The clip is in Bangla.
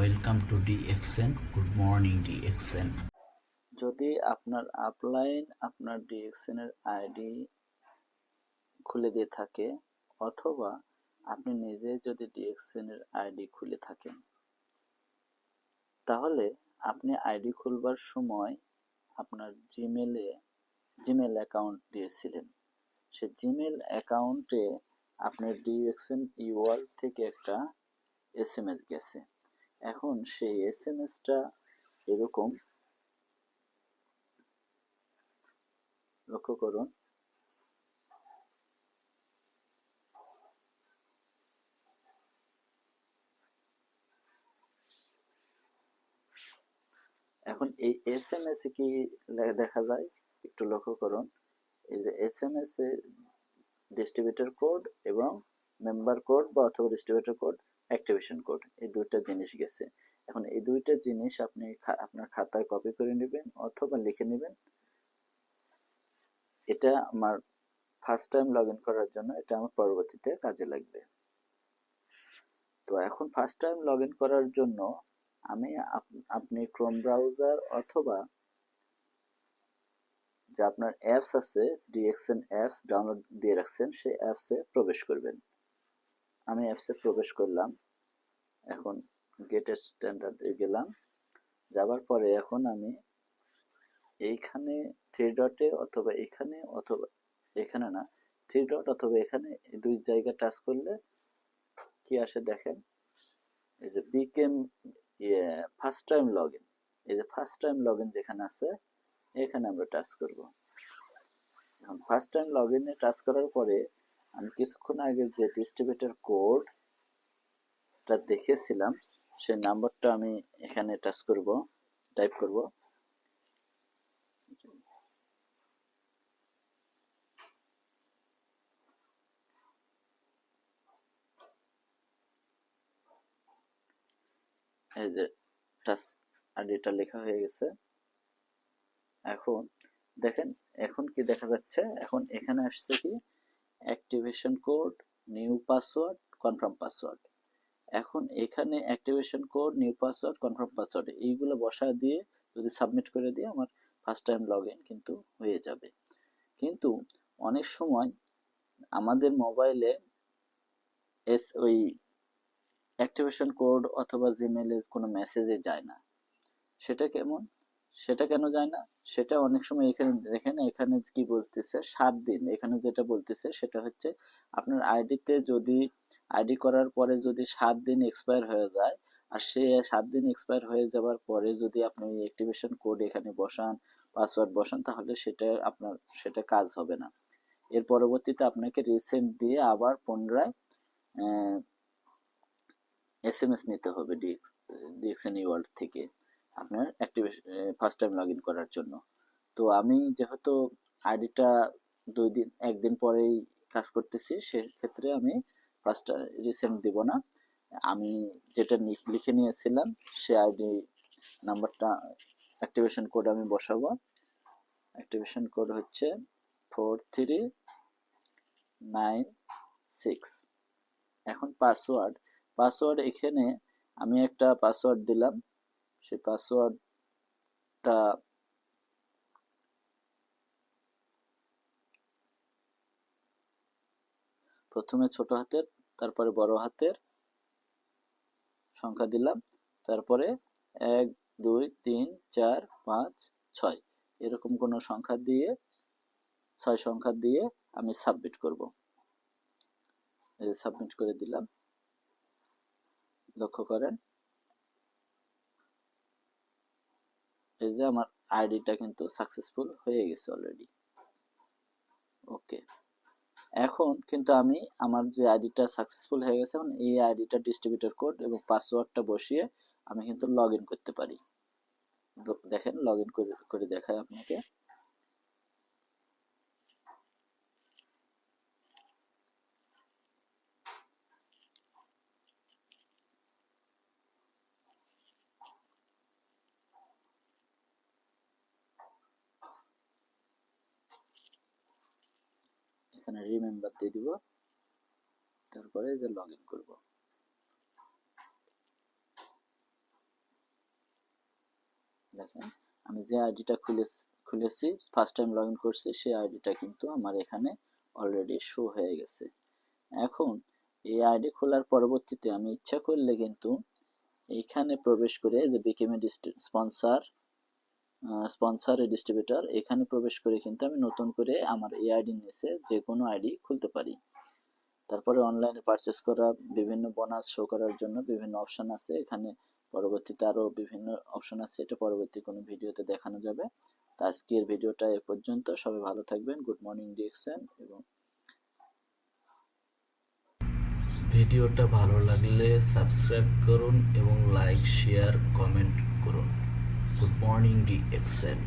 Welcome to DXN. Good morning, DXN. যদি আপনার আপলাইন আপনার ডিএক্সএন এর আইডি খুলে দিয়ে থাকে অথবা আপনি নিজে যদি ডিএক্সএন এর আইডি খুলে থাকেন তাহলে আপনি আইডি খুলবার সময় আপনার জিমেলে জিমেল অ্যাকাউন্ট দিয়েছিলেন সে জিমেল অ্যাকাউন্টে আপনার ডিএক্সএন ইউআর থেকে একটা এসএমএস গেছে এখন সেই এস এম এসএমএসটা এরকম। লক্ষ্য করুন। এখন এই এস এম এস এ কি দেখা যায়? একটু লক্ষ্য করুন। এই যে S M S A distributor code এবং মেম্বার কোড বা অথবা ডিস্ট্রিবিউটর কোড অ্যাক্টিভেশন কোড এই দুইটা জিনিস গেছে। এখন এই দুইটা জিনিস আপনি আপনার খাতায় কপি করে নেবেন অথবা লিখে নেবেন। এটা আমার ফার্স্ট টাইম লগ করার জন্য, এটা আমার পরবর্তীতে কাজে লাগবে। তো এখন ফার্স্ট টাইম লগ করার জন্য আমি আপনি ক্রোম ব্রাউজার অথবা যে আপনার অ্যাপস আছে ডিএক্সএন অ্যাপস ডাউনলোড দিয়ে রাখছেন, সেই অ্যাপসে প্রবেশ করবেন। আমি অ্যাপসে প্রবেশ করলাম। এখন গেট স্ট্যান্ডার্ড গেলাম। যাবার পরে এখন আমি এইখানে থ্রি ডটে অথবা এখানে অথবা এখানে না থ্রি ডট অথবা এখানে দুই জায়গা টাচ করলে কি আসে দেখেন? এই যে became first time log in এই যে ফার্স্ট টাইম লগ ইন যেখানে আছে, এখানে আমরা টাচ করব। এখন ফার্স্ট টাইম লগ ইনে টাচ করার পরে আমি কিছুক্ষণ আগে যে ডিস্ট্রিবিউটর কোডটা দেখেছিলাম, সেই নাম্বারটা আমি এখানে টাচ করব টাইপ করব। এই যে টাচ আইডিটা লেখা হয়ে গেছে। এখন দেখেন, এখন কি দেখা যাচ্ছে? এখন এখানে আসছে কি? Activation code new password confirm password এখন এখানে activation code new password confirm password এইগুলো বসা দিয়ে যদি সাবমিট করে দিয়ে আমার ফার্স্ট টাইম লগ ইন কিন্তু হয়ে যাবে। কিন্তু অনেক সময় আমাদের মোবাইলে এস ওই অ্যাক্টিভেশন কোড অথবা জিমেলে কোনো মেসেজে যায় না। সেটা কেমন? সেটা কেন যায় না? সেটা অনেক সময় এখানে দেখেন, এখানে কি বলতেছে? সাত দিন। এখানে যেটা বলতেছে, সেটা হচ্ছে আপনার আইডিতে যদি আইডি করার পরে যদি সাত দিন এক্সপায়ার হয়ে যায়, আর সে সাত দিন এক্সপায়ার হয়ে যাওয়ার পরে যদি আপনি অ্যাক্টিভেশন কোড এখানে বসান পাসওয়ার্ড বসান, তাহলে সেটা আপনার, সেটা কাজ হবে না। এর পরবর্তীতে আপনাকে রিসেন্ট দিয়ে আবার পুনরায় এস এম এস নিতে হবে ডিএক্স ডিএক্সএন ওয়ার্ল্ড থেকে। আপনার activation first time log in করার জন্য। তো আমি যেহেতু আইডিটা দুই দিন, একদিন পরেই কাজ করতেছি, সেক্ষেত্রে আমি ফার্স্ট রিসেন্ট দিব না। আমি যেটা লিখে নিয়েছিলাম, সে আইডি নাম্বারটা অ্যাক্টিভেশন কোড আমি বসাবো। অ্যাক্টিভেশন কোড হচ্ছে ফোর থ্রি নাইন সিক্স এখন পাসওয়ার্ড পাসওয়ার্ড এখানে আমি একটা পাসওয়ার্ড দিলাম। সেই পাসওয়ার্ডটা প্রথমে ছোট হাতের, তারপরে বড় হাতের সংখ্যা দিলাম, তারপরে এক, দুই, তিন, চার, পাঁচ, ছয়। এরকম কোনো সংখ্যা দিয়ে, ছয় সংখ্যা দিয়ে আমি সাবমিট করব। সাবমিট করে দিলাম। লক্ষ্য করেন এই যে আমার আইডিটা কিন্তু সাকসেসফুল হয়ে গেছে অলরেডি ওকে এখন কিন্তু আমি আমার যে আইডিটা সাকসেসফুল হয়ে গেছে এখন এই আইডিটা ডিস্ট্রিবিউটর কোড এবং পাসওয়ার্ডটা বসিয়ে আমি কিন্তু লগ করতে পারি। দেখেন লগ করে করে দেখায় আপনাকে। এখানে রিমেম্বার দিয়ে দিব। তারপরে যে লগ ইন করব। দেখেন, আমি যে আইডিটা খুলে খুলেছি ফার্স্ট টাইম লগ ইন করছি, সেই আইডিটা কিন্তু আমার এখানে অলরেডি শো হয়ে গেছে। এখন এই আইডি খোলার পরবর্তীতে আমি ইচ্ছা করলে কিন্তু এইখানে প্রবেশ করে যে বিকেমে স্পন্সার স্পন্সার ডিস্ট্রিবিউটর এখানে প্রবেশ করে কিন্তু আমি নতুন করে আমার এই আইডি নিচে যে কোনো আইডি খুলতে পারি। তারপরে অনলাইনে পারচেস করা, বিভিন্ন বোনাস শো করার জন্য বিভিন্ন অপশান আছে। এখানে পরবর্তীতে আরও বিভিন্ন অপশান আছে, এটা পরবর্তী কোনো ভিডিওতে দেখানো যাবে। তো আজকের ভিডিওটা এ পর্যন্ত। সবাই ভালো থাকবেন। গুড মর্নিং ডিএক্সএন এবং ভিডিওটা ভালো লাগলে সাবস্ক্রাইব করুন এবং লাইক শেয়ার কমেন্ট করুন। গুড মর্নিং ডি এক্সেন